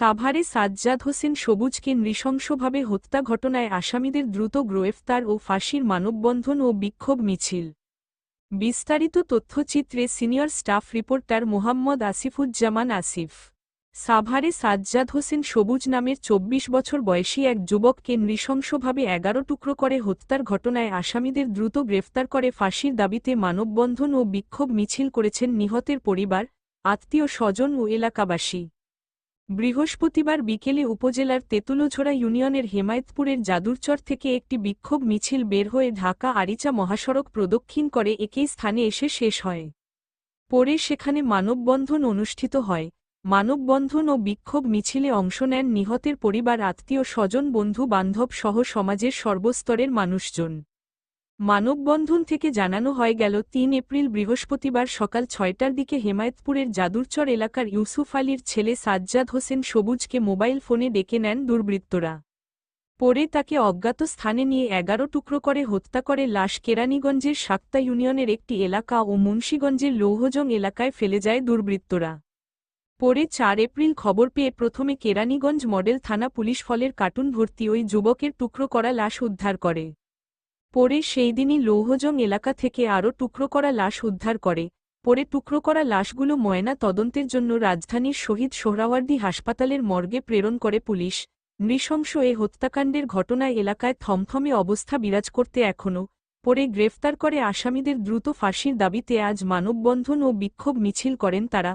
সাভারে সাজ্জাদ হোসেন সবুজকে নৃশংসভাবে হত্যা ঘটনায় আসামিদের দ্রুত গ্রেফতার ও ফাঁসির মানববন্ধন ও বিক্ষোভ মিছিল। বিস্তারিত তথ্যচিত্রে senior staff reporter Mohammad Asifuzzaman Asif. সাভারে সাজ্জাদ হোসেন সবুজ নামের ২৪ বছর বয়সী এক যুবককে নৃশংসভাবে এগারো টুকরো করে হত্যার ঘটনায় আসামিদের দ্রুত গ্রেফতার করে ফাঁসির দাবিতে মানববন্ধন ও বিক্ষোভ মিছিল করেছেন নিহতের পরিবার, আত্মীয় স্বজন ও এলাকাবাসী। বৃহস্পতিবার বিকেলে উপজেলার তেঁতুলোঝোড়া ইউনিয়নের হেমায়তপুরের জাদুরচর থেকে একটি বিক্ষোভ মিছিল বের হয়ে ঢাকা আরিচা মহাসড়ক প্রদক্ষিণ করে একই স্থানে এসে শেষ হয়। পরে সেখানে মানববন্ধন অনুষ্ঠিত হয়। মানববন্ধন ও বিক্ষোভ মিছিলে অংশ নেন নিহতের পরিবার, আত্মীয়, স্বজন বন্ধু বান্ধব সহ সমাজের সর্বস্তরের মানুষজন। মানববন্ধন থেকে জানানো হয় গেল, তিন এপ্রিল বৃহস্পতিবার সকাল ছয়টার দিকে হেমায়তপুরের জাদুরচর এলাকার ইউসুফ আলীর ছেলে সাজ্জাদ হোসেন সবুজকে মোবাইল ফোনে ডেকে নেন দুর্বৃত্তরা। পরে তাকে অজ্ঞাত স্থানে নিয়ে এগারো টুকরো করে হত্যা করে লাশ কেরানীগঞ্জের সাক্তা ইউনিয়নের একটি এলাকা ও মুন্সীগঞ্জের লৌহজং এলাকায় ফেলে যায় দুর্বৃত্তরা। পরে চার এপ্রিল খবর পেয়ে প্রথমে কেরানীগঞ্জ মডেল থানা পুলিশ ফলের কার্টুন ভর্তি ওই যুবকের টুকরো করা লাশ উদ্ধার করে। পরে সেই দিনই লৌহজং এলাকা থেকে আরও টুকরো করা লাশ উদ্ধার করে। পরে টুকরো করা লাশগুলো ময়না তদন্তের জন্য রাজধানীর শহীদ সোহরাওয়ার্দী হাসপাতালের মর্গে প্রেরণ করে পুলিশ। নৃশংস এ হত্যাকাণ্ডের ঘটনায় এলাকায় থমথমে অবস্থা বিরাজ করতে এখনও। পরে গ্রেফতার করে আসামিদের দ্রুত ফাঁসির দাবিতে আজ মানববন্ধন ও বিক্ষোভ মিছিল করেন তারা।